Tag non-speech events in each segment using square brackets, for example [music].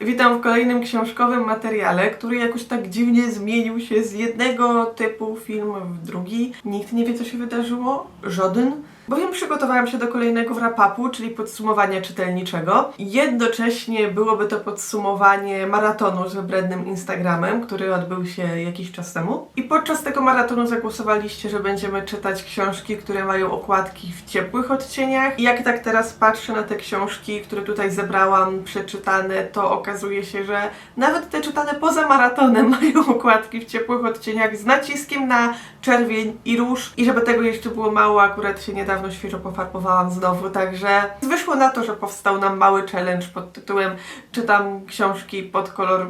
Witam w kolejnym książkowym materiale, który jakoś tak dziwnie zmienił się z jednego typu film w drugi. Nikt nie wie, co się wydarzyło. Żaden. Bowiem przygotowałam się do kolejnego wrap-upu, czyli podsumowania czytelniczego. Jednocześnie byłoby to podsumowanie maratonu z wybrednym Instagramem, który odbył się jakiś czas temu. I podczas tego maratonu zagłosowaliście, że będziemy czytać książki, które mają okładki w ciepłych odcieniach. I jak tak teraz patrzę na te książki, które tutaj zebrałam, przeczytane, to okazuje się, że nawet te czytane poza maratonem [laughs] mają okładki w ciepłych odcieniach z naciskiem na czerwień i róż. I żeby tego jeszcze było mało, akurat się niedawno świeżo pofarbowałam znowu, także wyszło na to, że powstał nam mały challenge pod tytułem Czytam książki pod kolor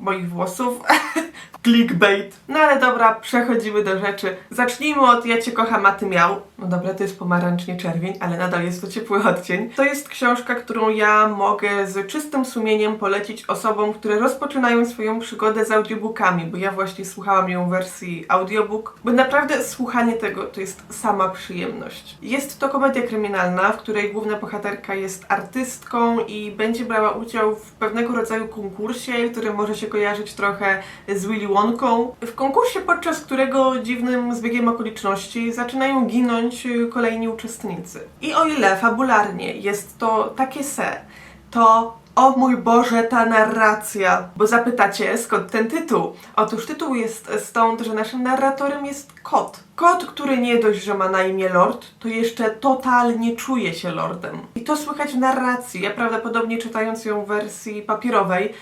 moich włosów. [laughs] Clickbait. No ale dobra, przechodzimy do rzeczy. Zacznijmy od Ja Cię kocham, a Ty miał. No dobra, to jest pomarańcznie czerwień, ale nadal jest to ciepły odcień. To jest książka, którą ja mogę z czystym sumieniem polecić osobom, które rozpoczynają swoją przygodę z audiobookami, bo ja właśnie słuchałam ją w wersji audiobook, bo naprawdę słuchanie tego to jest sama przyjemność. Jest to komedia kryminalna, w której główna bohaterka jest artystką i będzie brała udział w pewnego rodzaju konkursie, który może się kojarzyć trochę z Willy Wonką. W konkursie, podczas którego dziwnym zbiegiem okoliczności zaczynają ginąć kolejni uczestnicy. I o ile fabularnie jest to takie se, to o mój Boże, ta narracja! Bo zapytacie, skąd ten tytuł? Otóż tytuł jest stąd, że naszym narratorem jest kot. Kot, który nie dość, że ma na imię Lord, to jeszcze totalnie czuje się Lordem. I to słychać w narracji. Ja prawdopodobnie czytając ją w wersji papierowej,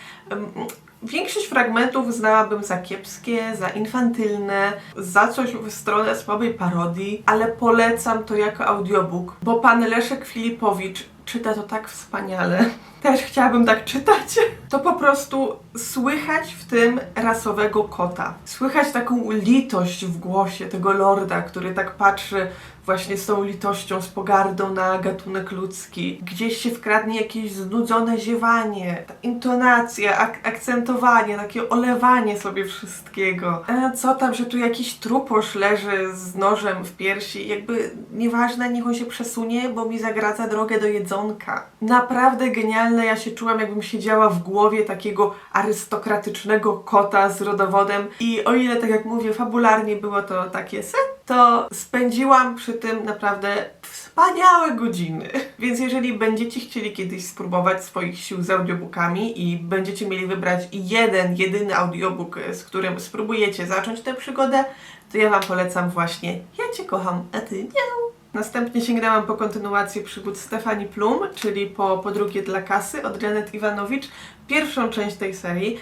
Większość fragmentów znałabym za kiepskie, za infantylne, za coś w stronę słabej parodii, ale polecam to jako audiobook, bo pan Leszek Filipowicz czyta to tak wspaniale. Też chciałabym tak czytać. To po prostu słychać w tym rasowego kota. Słychać taką litość w głosie tego lorda, który tak patrzy właśnie z tą litością, z pogardą na gatunek ludzki. Gdzieś się wkradnie jakieś znudzone ziewanie, intonacja, ak- akcentowanie, takie olewanie sobie wszystkiego. E, co tam, że tu jakiś truposz leży z nożem w piersi, jakby nieważne, niech on się przesunie, bo mi zagradza drogę do jedzonka. Naprawdę genialne, ja się czułam, jakbym siedziała w głowie takiego arystokratycznego kota z rodowodem i o ile, tak jak mówię, fabularnie było to takie se, to spędziłam przy tym naprawdę wspaniałe godziny. [laughs] Więc jeżeli będziecie chcieli kiedyś spróbować swoich sił z audiobookami i będziecie mieli wybrać jeden, jedyny audiobook, z którym spróbujecie zacząć tę przygodę, to ja Wam polecam właśnie Ja Cię kocham, a Ty nie. Następnie sięgnęłam po kontynuację przygód Stefani Plum, czyli po Podrugie dla kasy od Janet Iwanowicz, pierwszą część tej serii.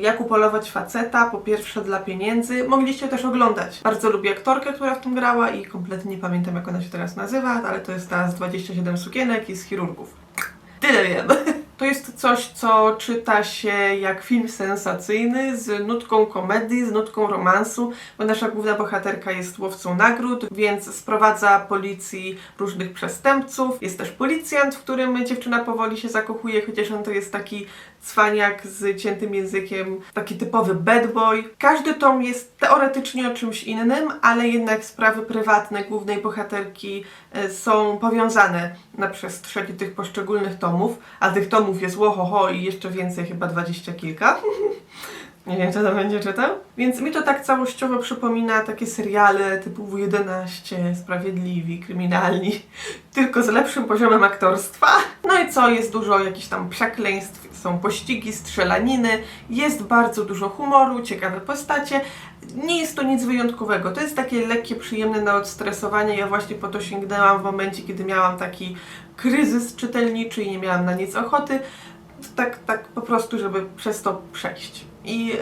Jak upolować faceta, po pierwsze dla pieniędzy. Mogliście też oglądać. Bardzo lubię aktorkę, która w tym grała i kompletnie nie pamiętam jak ona się teraz nazywa, ale to jest ta z 27 sukienek i z chirurgów. Tyle wiem. [laughs] To jest coś, co czyta się jak film sensacyjny z nutką komedii, z nutką romansu, bo nasza główna bohaterka jest łowcą nagród, więc sprowadza policji różnych przestępców. Jest też policjant, w którym dziewczyna powoli się zakochuje, chociaż on to jest taki cwaniak z ciętym językiem, taki typowy bad boy. Każdy tom jest teoretycznie o czymś innym, ale jednak sprawy prywatne głównej bohaterki e, są powiązane na przestrzeni tych poszczególnych tomów, a tych tomów jest łohoho i jeszcze więcej, chyba dwadzieścia kilka. [laughs] Nie wiem, co to będzie czytał. Więc mi to tak całościowo przypomina takie seriale typu W11, Sprawiedliwi, Kryminalni, [laughs] tylko z lepszym poziomem aktorstwa. No i co, jest dużo jakichś tam przekleństw, są pościgi, strzelaniny, jest bardzo dużo humoru, ciekawe postacie. Nie jest to nic wyjątkowego, to jest takie lekkie, przyjemne na odstresowanie. Ja właśnie po to sięgnęłam w momencie, kiedy miałam taki kryzys czytelniczy i nie miałam na nic ochoty. Tak, tak po prostu, żeby przez to przejść. I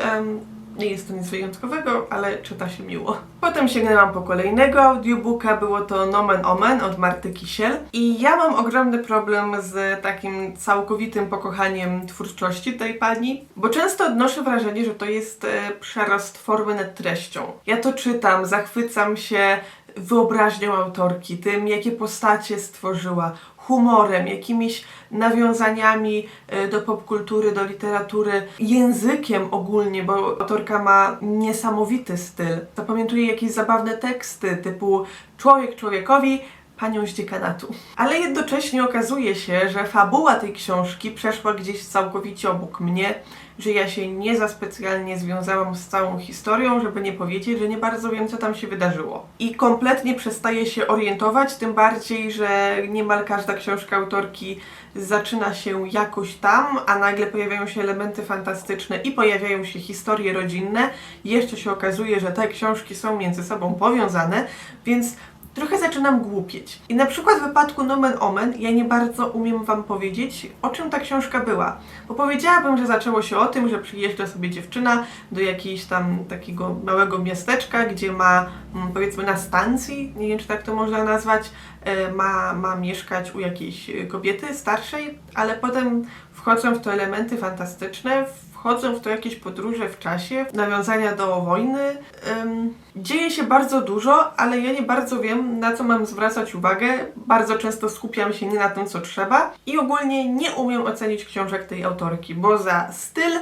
nie jest to nic wyjątkowego, ale czyta się miło. Potem sięgnęłam po kolejnego audiobooka, było to Nomen Omen od Marty Kisiel. I ja mam ogromny problem z takim całkowitym pokochaniem twórczości tej pani, bo często odnoszę wrażenie, że to jest e, przerost formy nad treścią. Ja to czytam, zachwycam się wyobraźnią autorki, tym jakie postacie stworzyła, humorem, jakimiś nawiązaniami e, do popkultury, do literatury, językiem ogólnie, bo autorka ma niesamowity styl. Zapamiętuję jakieś zabawne teksty typu człowiek człowiekowi panią z dziekanatu. Ale jednocześnie okazuje się, że fabuła tej książki przeszła gdzieś całkowicie obok mnie, że ja się nie za specjalnie związałam z całą historią, żeby nie powiedzieć, że nie bardzo wiem, co tam się wydarzyło. I kompletnie przestaję się orientować, tym bardziej, że niemal każda książka autorki zaczyna się jakoś tam, a nagle pojawiają się elementy fantastyczne i pojawiają się historie rodzinne. Jeszcze się okazuje, że te książki są między sobą powiązane, więc trochę zaczynam głupieć. I na przykład w wypadku Nomen Omen ja nie bardzo umiem Wam powiedzieć, o czym ta książka była. Bo powiedziałabym, że zaczęło się o tym, że przyjeżdża sobie dziewczyna do jakiejś tam takiego małego miasteczka, gdzie ma mm, powiedzmy na stacji, nie wiem czy tak to można nazwać, e, ma, ma mieszkać u jakiejś kobiety starszej, ale potem wchodzą w to elementy fantastyczne, wchodzą w to jakieś podróże w czasie, nawiązania do wojny. Ym, dzieje się bardzo dużo, ale ja nie bardzo wiem, na co mam zwracać uwagę. Bardzo często skupiam się nie na tym, co trzeba i ogólnie nie umiem ocenić książek tej autorki, bo za styl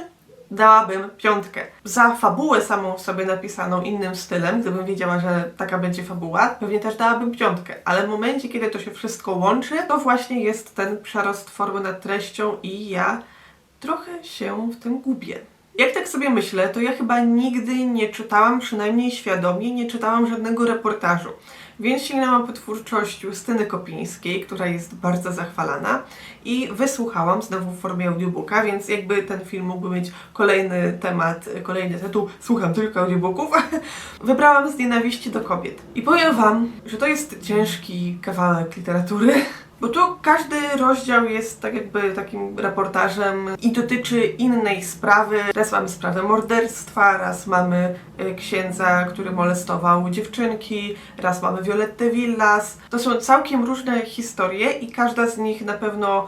dałabym piątkę. Za fabułę samą sobie napisaną innym stylem, gdybym wiedziała, że taka będzie fabuła, pewnie też dałabym piątkę. Ale w momencie, kiedy to się wszystko łączy, to właśnie jest ten przerost formy nad treścią i ja trochę się w tym gubię. Jak tak sobie myślę, to ja chyba nigdy nie czytałam, przynajmniej świadomie, nie czytałam żadnego reportażu. Więc sięgnęłam po twórczość Justyny Kopińskiej, która jest bardzo zachwalana i wysłuchałam znowu w formie audiobooka, więc jakby ten film mógłby mieć kolejny temat, kolejny tytuł, słucham tylko audiobooków, [laughs] wybrałam z nienawiści do kobiet. I powiem Wam, że to jest ciężki kawałek literatury, bo tu każdy rozdział jest tak jakby takim reportażem i dotyczy innej sprawy. Raz mamy sprawę morderstwa, raz mamy y, księdza, który molestował dziewczynki, raz mamy Violettę Villas. To są całkiem różne historie i każda z nich na pewno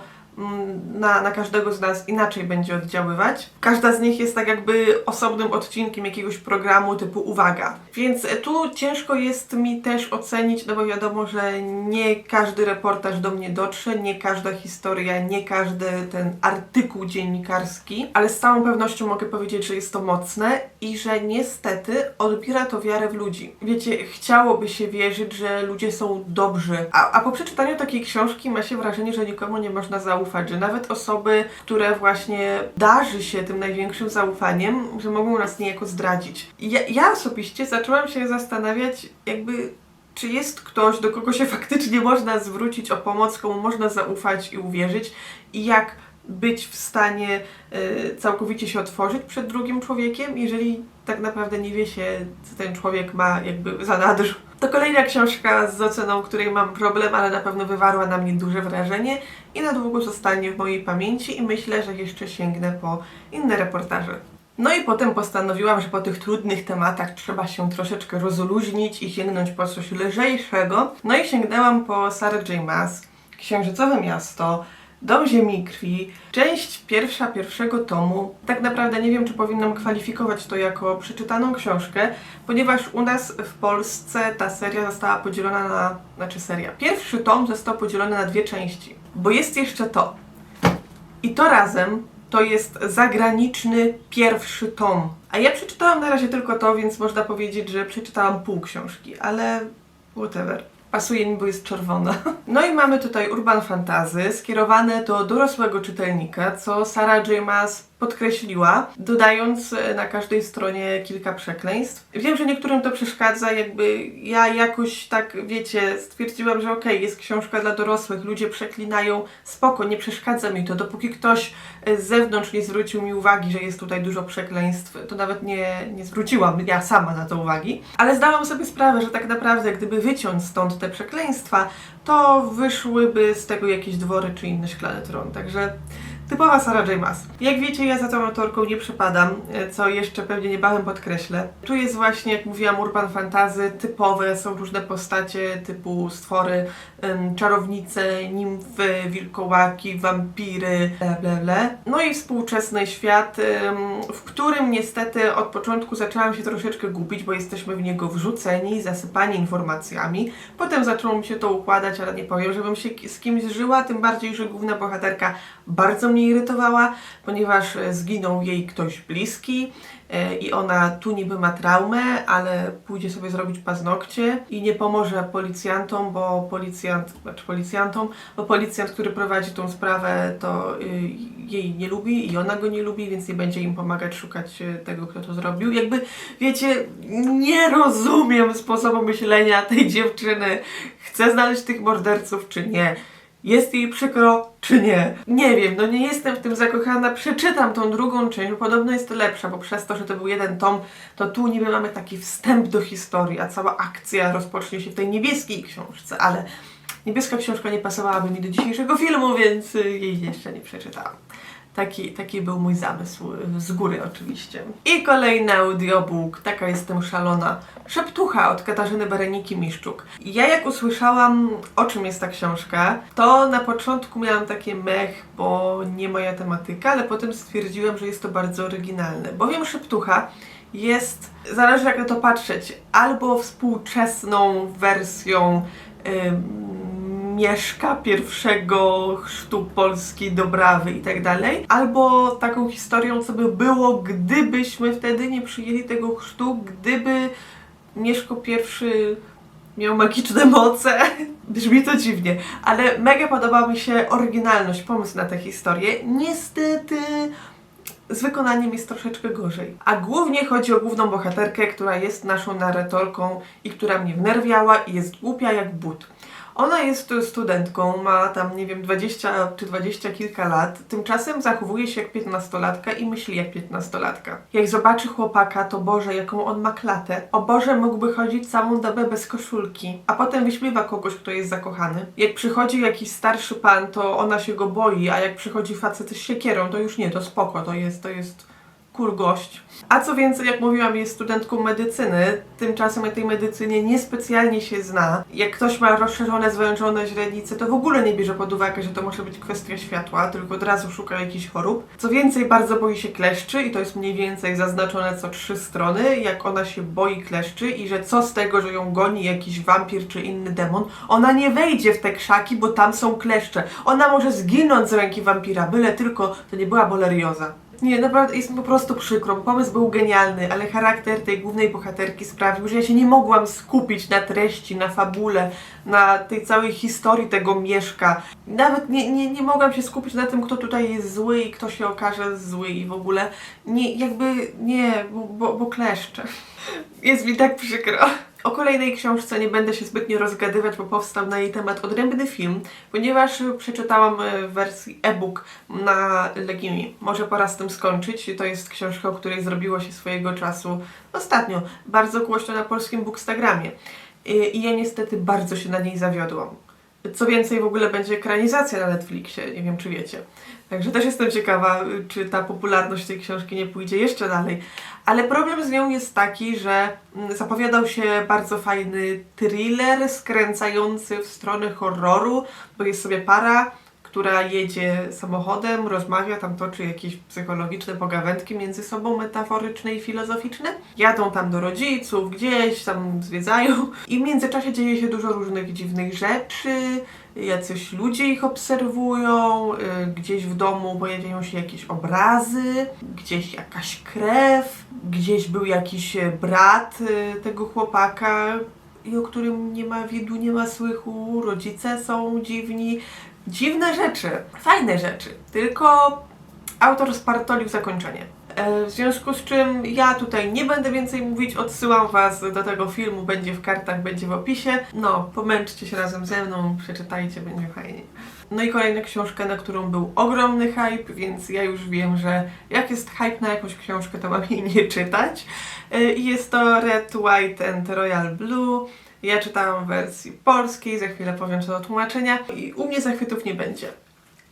na, na każdego z nas inaczej będzie oddziaływać. Każda z nich jest tak jakby osobnym odcinkiem jakiegoś programu typu uwaga. Więc tu ciężko jest mi też ocenić, no bo wiadomo, że nie każdy reportaż do mnie dotrze, nie każda historia, nie każdy ten artykuł dziennikarski, ale z całą pewnością mogę powiedzieć, że jest to mocne i że niestety odbiera to wiarę w ludzi. Wiecie, chciałoby się wierzyć, że ludzie są dobrzy, a, a po przeczytaniu takiej książki ma się wrażenie, że nikomu nie można zaufać, że nawet osoby, które właśnie darzy się tym największym zaufaniem, że mogą nas niejako zdradzić. Ja, ja osobiście zaczęłam się zastanawiać, jakby czy jest ktoś, do kogo się [laughs] faktycznie można zwrócić o pomoc, komu można zaufać i uwierzyć i jak być w stanie y, całkowicie się otworzyć przed drugim człowiekiem, jeżeli tak naprawdę nie wie się, co ten człowiek ma jakby za nadrz. To kolejna książka z oceną, której mam problem, ale na pewno wywarła na mnie duże wrażenie i na długo zostanie w mojej pamięci i myślę, że jeszcze sięgnę po inne reportaże. No i potem postanowiłam, że po tych trudnych tematach trzeba się troszeczkę rozluźnić i sięgnąć po coś lżejszego. No i sięgnęłam po Sarah J. Maas, Księżycowe Miasto, Dom Ziemi Krwi, część pierwsza pierwszego tomu. Tak naprawdę nie wiem, czy powinnam kwalifikować to jako przeczytaną książkę, ponieważ u nas w Polsce ta seria została podzielona na... znaczy seria. Pierwszy tom został podzielony na dwie części, bo jest jeszcze to. I to razem to jest zagraniczny pierwszy tom. A ja przeczytałam na razie tylko to, więc można powiedzieć, że przeczytałam pół książki, ale whatever. Pasuje mi, bo jest czerwona. No i mamy tutaj urban fantazy skierowane do dorosłego czytelnika, co Sarah J. Maas podkreśliła, dodając e, na każdej stronie kilka przekleństw. Wiem, że niektórym to przeszkadza, jakby ja jakoś tak, wiecie, stwierdziłam, że okej, jest książka dla dorosłych, ludzie przeklinają, spoko, nie przeszkadza mi to, dopóki ktoś e, z zewnątrz nie zwrócił mi uwagi, że jest tutaj dużo przekleństw, to nawet nie, nie zwróciłam ja sama na to uwagi. Ale zdałam sobie sprawę, że tak naprawdę, gdyby wyciąć stąd te przekleństwa, to wyszłyby z tego jakieś dwory czy inny szklany tron, także Typowa Sarah J. Jak wiecie, ja za tą autorką nie przepadam, co jeszcze pewnie niebawem podkreślę. Tu jest właśnie, jak mówiłam, urban fantazy typowe, są różne postacie typu stwory, czarownice, nimfy, wilkołaki, wampiry, bla bla bla. No i współczesny świat, w którym niestety od początku zaczęłam się troszeczkę gubić, bo jesteśmy w niego wrzuceni, zasypani informacjami. Potem zaczęło mi się to układać, ale nie powiem, żebym się z kimś żyła, tym bardziej, że główna bohaterka bardzo mnie mnie irytowała, ponieważ e, zginął jej ktoś bliski e, i ona tu niby ma traumę, ale pójdzie sobie zrobić paznokcie i nie pomoże policjantom, bo policjant, znaczy policjantom, bo policjant, który prowadzi tą sprawę, to y, jej nie lubi i ona go nie lubi, więc nie będzie im pomagać szukać e, tego, kto to zrobił. Jakby, wiecie, nie rozumiem sposobu myślenia tej dziewczyny. Chce znaleźć tych morderców, czy nie? Jest jej przykro, czy nie? Nie wiem, no nie jestem w tym zakochana. Przeczytam tą drugą część, podobno jest lepsza, bo przez to, że to był jeden tom, to tu niby mamy taki wstęp do historii, a cała akcja rozpocznie się w tej niebieskiej książce, ale niebieska książka nie pasowałaby mi do dzisiejszego filmu, więc jej jeszcze nie przeczytałam. Taki, taki był mój zamysł, y, z góry oczywiście. I kolejny audiobook, taka jestem szalona. Szeptucha od Katarzyny Bereniki Miszczuk. Ja jak usłyszałam, o czym jest ta książka, to na początku miałam takie mech, bo nie moja tematyka, ale potem stwierdziłam, że jest to bardzo oryginalne. Bowiem Szeptucha jest, zależy jak na to patrzeć, albo współczesną wersją ym, Mieszka pierwszego chrztu Polski, Dobrawy i tak dalej, albo taką historią, co by było, gdybyśmy wtedy nie przyjęli tego chrztu, gdyby Mieszko pierwszy miał magiczne moce. [laughs] Brzmi to dziwnie, ale mega podoba mi się oryginalność, pomysł na tę historię. Niestety z wykonaniem jest troszeczkę gorzej. A głównie chodzi o główną bohaterkę, która jest naszą narratorką i która mnie wnerwiała i jest głupia jak but. Ona jest studentką, ma tam, nie wiem, 20 czy 20 kilka lat. Tymczasem zachowuje się jak 15-latka i myśli jak 15-latka. Jak zobaczy chłopaka, to Boże, jaką on ma klatę. O Boże, mógłby chodzić całą dobę bez koszulki. A potem wyśmiewa kogoś, kto jest zakochany. Jak przychodzi jakiś starszy pan, to ona się go boi, a jak przychodzi facet z siekierą, to już nie, to spoko, to jest, to jest cool gość. A co więcej, jak mówiłam, jest studentką medycyny, tymczasem na tej medycynie niespecjalnie się zna. Jak ktoś ma rozszerzone, zwężone źrenice, to w ogóle nie bierze pod uwagę, że to może być kwestia światła, tylko od razu szuka jakichś chorób. Co więcej, bardzo boi się kleszczy i to jest mniej więcej zaznaczone co trzy strony, jak ona się boi kleszczy i że co z tego, że ją goni jakiś wampir czy inny demon, ona nie wejdzie w te krzaki, bo tam są kleszcze. Ona może zginąć z ręki wampira, byle tylko to nie była bolerioza. Nie, naprawdę jest mi po prostu przykro. Pomysł był genialny, ale charakter tej głównej bohaterki sprawił, że ja się nie mogłam skupić na treści, na fabule, na tej całej historii tego mieszka. Nawet nie, nie, nie mogłam się skupić na tym, kto tutaj jest zły i kto się okaże zły i w ogóle. Nie, jakby nie, bo, bo, bo kleszcze. [laughs] Jest mi tak przykro. O kolejnej książce nie będę się zbytnio rozgadywać, bo powstał na jej temat odrębny film, ponieważ przeczytałam e, w wersji e-book na Legimi. Może pora z tym skończyć. To jest książka, o której zrobiło się swojego czasu ostatnio bardzo głośno na polskim bookstagramie. I, I ja niestety bardzo się na niej zawiodłam. Co więcej, w ogóle będzie ekranizacja na Netflixie, nie wiem czy wiecie. Także też jestem ciekawa, czy ta popularność tej książki nie pójdzie jeszcze dalej. Ale problem z nią jest taki, że mm, zapowiadał się bardzo fajny thriller skręcający w stronę horroru, bo jest sobie para, która jedzie samochodem, rozmawia, tam toczy jakieś psychologiczne pogawędki między sobą, metaforyczne i filozoficzne. Jadą tam do rodziców, gdzieś tam zwiedzają i w międzyczasie dzieje się dużo różnych dziwnych rzeczy. Jacyś ludzie ich obserwują, y, gdzieś w domu pojawiają się jakieś obrazy, gdzieś jakaś krew, gdzieś był jakiś e, brat y, tego chłopaka, i o którym nie ma widu, nie ma słychu, rodzice są dziwni, dziwne rzeczy, fajne rzeczy, tylko autor spartolił zakończenie. E, W związku z czym ja tutaj nie będę więcej mówić, odsyłam Was do tego filmu, będzie w kartach, będzie w opisie. No, pomęczcie się razem ze mną, przeczytajcie, będzie fajnie. No i kolejna książka, na którą był ogromny hype, więc ja już wiem, że jak jest hype na jakąś książkę, to mam jej nie czytać. E, jest to Red, White and Royal Blue. Ja czytałam w wersji polskiej, za chwilę powiem co do tłumaczenia i u mnie zachwytów nie będzie.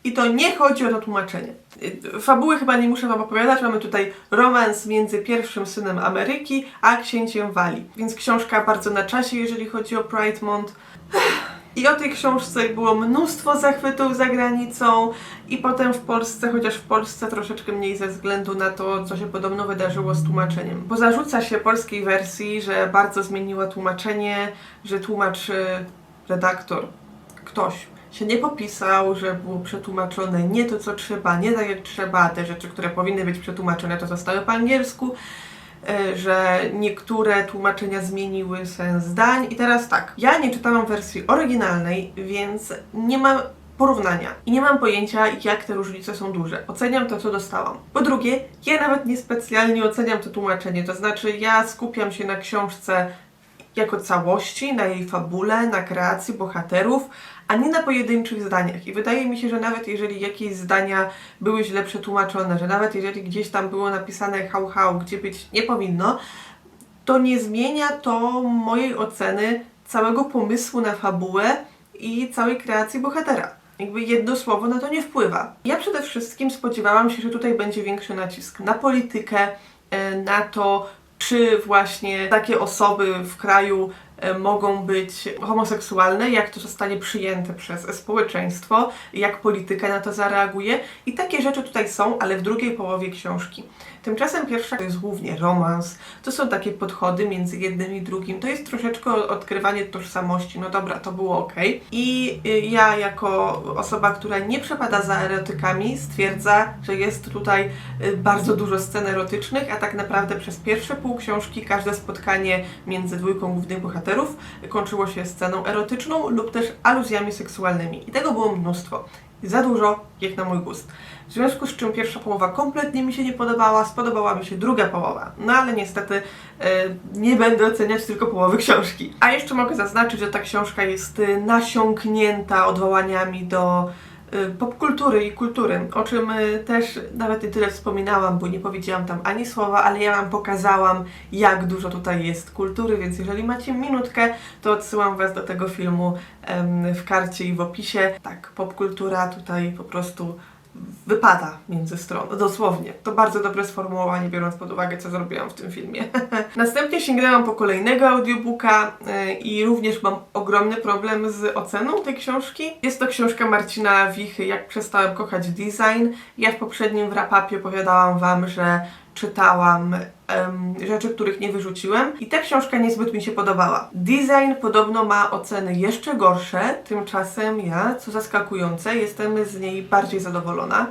I to nie chodzi o to tłumaczenie. Fabuły chyba nie muszę Wam opowiadać. Mamy tutaj romans między pierwszym synem Ameryki a księciem Walii. Więc książka bardzo na czasie, jeżeli chodzi o Pride Month. I o tej książce było mnóstwo zachwytów za granicą i potem w Polsce, chociaż w Polsce troszeczkę mniej ze względu na to, co się podobno wydarzyło z tłumaczeniem. Bo zarzuca się polskiej wersji, że bardzo zmieniła tłumaczenie, że tłumacz, y, redaktor, ktoś się nie popisał, że było przetłumaczone nie to, co trzeba, nie tak jak trzeba, te rzeczy, które powinny być przetłumaczone, to zostały po angielsku, e, że niektóre tłumaczenia zmieniły sens zdań. I teraz tak, ja nie czytałam wersji oryginalnej, więc nie mam porównania i nie mam pojęcia, jak te różnice są duże. Oceniam to, co dostałam. Po drugie, ja nawet niespecjalnie oceniam to tłumaczenie, to znaczy ja skupiam się na książce jako całości, na jej fabule, na kreacji bohaterów, a nie na pojedynczych zdaniach. I wydaje mi się, że nawet jeżeli jakieś zdania były źle przetłumaczone, że nawet jeżeli gdzieś tam było napisane hał hał, gdzie być nie powinno, to nie zmienia to mojej oceny całego pomysłu na fabułę i całej kreacji bohatera. Jakby jedno słowo na to nie wpływa. Ja przede wszystkim spodziewałam się, że tutaj będzie większy nacisk na politykę, e, na to, czy właśnie takie osoby w kraju mogą być homoseksualne, jak to zostanie przyjęte przez społeczeństwo, jak polityka na to zareaguje. I takie rzeczy tutaj są, ale w drugiej połowie książki. Tymczasem pierwsza to jest głównie romans, to są takie podchody między jednym i drugim, to jest troszeczkę odkrywanie tożsamości, no dobra, to było ok. I y, ja jako osoba, która nie przepada za erotykami, stwierdza, że jest tutaj y, bardzo dużo scen erotycznych, a tak naprawdę przez pierwsze pół książki każde spotkanie między dwójką głównych bohaterów kończyło się sceną erotyczną lub też aluzjami seksualnymi. I tego było mnóstwo. Za dużo, jak na mój gust. W związku z czym pierwsza połowa kompletnie mi się nie podobała, spodobała mi się druga połowa. No ale niestety e, nie będę oceniać tylko połowy książki. A jeszcze mogę zaznaczyć, że ta książka jest e, nasiąknięta odwołaniami do popkultury i kultury, o czym e, też nawet nie tyle wspominałam, bo nie powiedziałam tam ani słowa, ale ja Wam pokazałam, jak dużo tutaj jest kultury, więc jeżeli macie minutkę, to odsyłam Was do tego filmu w karcie i w opisie. Tak, popkultura tutaj po prostu wypada między stron, dosłownie. To bardzo dobre sformułowanie, biorąc pod uwagę, co zrobiłam w tym filmie. [laughs] Następnie sięgnęłam po kolejnego audiobooka yy, i również mam ogromny problem z oceną tej książki. Jest to książka Marcina Wichy, Jak przestałem kochać design. Ja w poprzednim wrapapie opowiadałam Wam, że czytałam em, rzeczy, których nie wyrzuciłem i ta książka niezbyt mi się podobała. Design podobno ma oceny jeszcze gorsze, tymczasem ja, co zaskakujące, jestem z niej bardziej zadowolona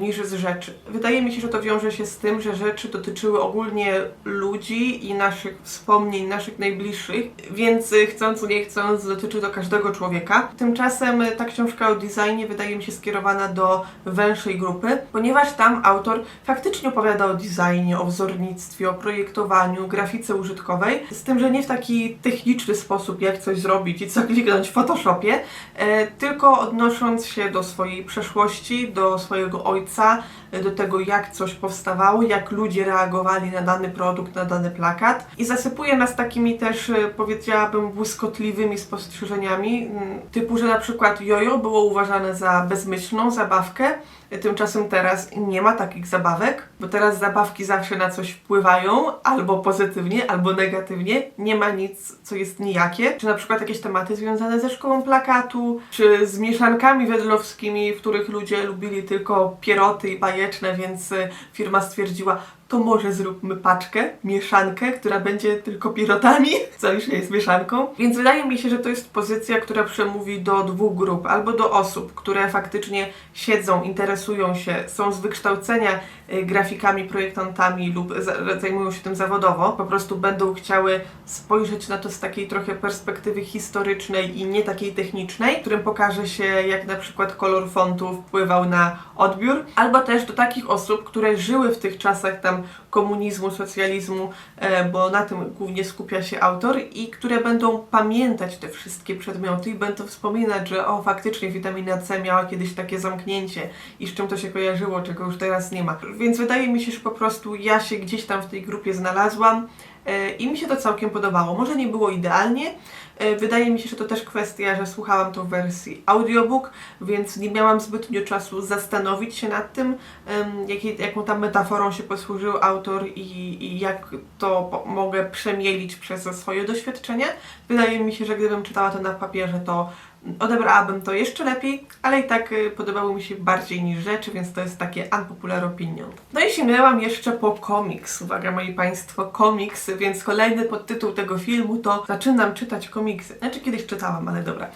niż z rzeczy. Wydaje mi się, że to wiąże się z tym, że rzeczy dotyczyły ogólnie ludzi i naszych wspomnień, naszych najbliższych, więc y, chcąc nie chcąc dotyczy to każdego człowieka. Tymczasem y, ta książka o designie wydaje mi się skierowana do węższej grupy, ponieważ tam autor faktycznie opowiada o designie, o wzornictwie, o projektowaniu, grafice użytkowej, z tym, że nie w taki techniczny sposób, jak coś zrobić i co kliknąć w Photoshopie, e, tylko odnosząc się do swojej przeszłości, do swojego ojca, do tego, jak coś powstawało, jak ludzie reagowali na dany produkt, na dany plakat. I zasypuje nas takimi też, e, powiedziałabym, błyskotliwymi spostrzeżeniami, typu, że na przykład jojo było uważane za bezmyślną zabawkę, Tymczasem teraz nie ma takich zabawek, bo teraz zabawki zawsze na coś wpływają, albo pozytywnie, albo negatywnie. Nie ma nic, co jest nijakie. Czy na przykład jakieś tematy związane ze szkołą plakatu, czy z mieszankami wedlowskimi, w których ludzie lubili tylko pieroty i bajeczne, więc y, firma stwierdziła, to może zróbmy paczkę, mieszankę, która będzie tylko pirotami, [laughs] co już nie jest mieszanką. Więc wydaje mi się, że to jest pozycja, która przemówi do dwóch grup, albo do osób, które faktycznie siedzą, interesują się, są z wykształcenia grafikami, projektantami lub za- zajmują się tym zawodowo, po prostu będą chciały spojrzeć na to z takiej trochę perspektywy historycznej i nie takiej technicznej, którym pokaże się, jak na przykład kolor fontu wpływał na odbiór, albo też do takich osób, które żyły w tych czasach tam komunizmu, socjalizmu, e, bo na tym głównie skupia się autor i które będą pamiętać te wszystkie przedmioty i będą wspominać, że o faktycznie witamina C miała kiedyś takie zamknięcie i z czym to się kojarzyło, czego już teraz nie ma. Więc wydaje mi się, że po prostu ja się gdzieś tam w tej grupie znalazłam e, i mi się to całkiem podobało. Może nie było idealnie, E, Wydaje mi się, że to też kwestia, że słuchałam to w wersji audiobook, więc nie miałam zbytnio czasu zastanowić się nad tym, jaką tam metaforą się posłużył autor i, i jak to mogę przemielić przez swoje doświadczenie. Wydaje mi się, że gdybym czytała to na papierze, to odebrałabym to jeszcze lepiej, ale i tak y, podobało mi się bardziej niż rzeczy, więc to jest takie unpopular opinion. No i sięgnęłam jeszcze po komiks. Uwaga, moi Państwo, komiks, więc kolejny podtytuł tego filmu to Zaczynam czytać komiksy. Znaczy kiedyś czytałam, ale dobra.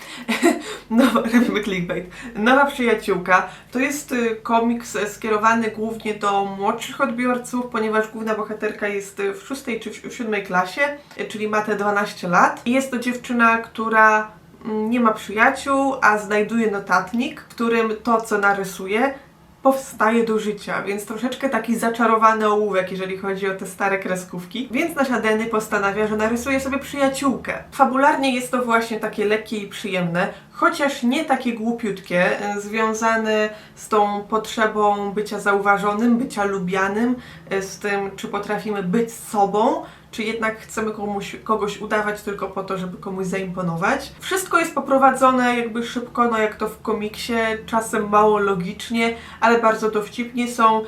[laughs] Nowa, [laughs] robimy clickbait. Nowa przyjaciółka to jest y, komiks skierowany głównie do młodszych odbiorców, ponieważ główna bohaterka jest y, w szóstej czy w siódmej klasie, czyli ma te 12 lat. I jest to dziewczyna, która nie ma przyjaciół, a znajduje notatnik, w którym to, co narysuje, powstaje do życia, więc troszeczkę taki zaczarowany ołówek, jeżeli chodzi o te stare kreskówki. Więc nasza Denny postanawia, że narysuje sobie przyjaciółkę. Fabularnie jest to właśnie takie lekkie i przyjemne, chociaż nie takie głupiutkie, e, związane z tą potrzebą bycia zauważonym, bycia lubianym, e, z tym, czy potrafimy być sobą, czy jednak chcemy komuś, kogoś udawać tylko po to, żeby komuś zaimponować. Wszystko jest poprowadzone jakby szybko, no jak to w komiksie, czasem mało logicznie, ale bardzo dowcipnie są y,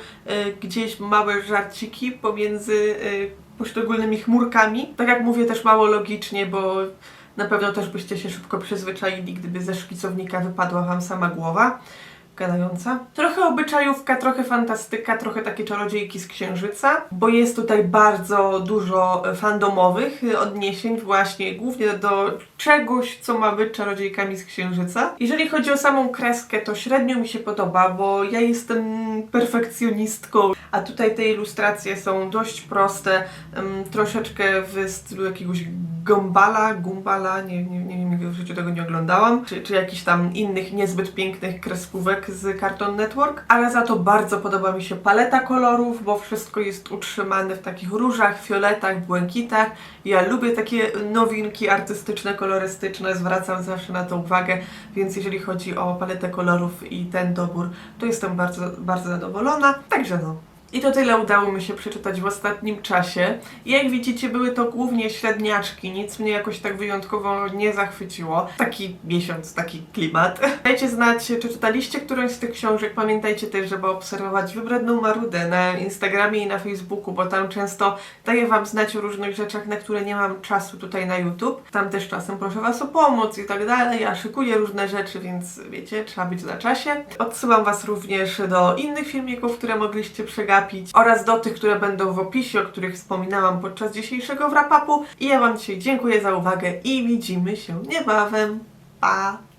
gdzieś małe żarciki pomiędzy y, poszczególnymi chmurkami. Tak jak mówię, też mało logicznie, bo na pewno też byście się szybko przyzwyczaili, gdyby ze szkicownika wypadła wam sama głowa gadająca. Trochę obyczajówka, trochę fantastyka, trochę takie czarodziejki z księżyca, bo jest tutaj bardzo dużo e, fandomowych e, odniesień właśnie głównie do czegoś, co ma być czarodziejkami z księżyca. Jeżeli chodzi o samą kreskę, to średnio mi się podoba, bo ja jestem perfekcjonistką, a tutaj te ilustracje są dość proste, troszeczkę w stylu jakiegoś Gumbala, Gumbala, nie, nie, nie wiem, w życiu tego nie oglądałam, czy, czy jakichś tam innych niezbyt pięknych kreskówek z Cartoon Network, ale za to bardzo podoba mi się paleta kolorów, bo wszystko jest utrzymane w takich różach, fioletach, błękitach. Ja lubię takie nowinki artystyczne, kolorystyczne, zwracam zawsze na to uwagę, więc jeżeli chodzi o paletę kolorów i ten dobór, to jestem bardzo, bardzo zadowolona. Także no, i to tyle udało mi się przeczytać w ostatnim czasie. Jak widzicie, były to głównie średniaczki, nic mnie jakoś tak wyjątkowo nie zachwyciło. Taki miesiąc, taki klimat. [laughs] Dajcie znać, czy czytaliście którąś z tych książek. Pamiętajcie też, żeby obserwować Wybredną Marudę na Instagramie i na Facebooku, bo tam często daję Wam znać o różnych rzeczach, na które nie mam czasu tutaj na YouTube. Tam też czasem proszę Was o pomoc i tak dalej. Ja szykuję różne rzeczy, więc wiecie, trzeba być na czasie. Odsyłam Was również do innych filmików, które mogliście przegapić oraz do tych, które będą w opisie, o których wspominałam podczas dzisiejszego wrap-upu. I ja Wam dzisiaj dziękuję za uwagę i widzimy się niebawem. Pa!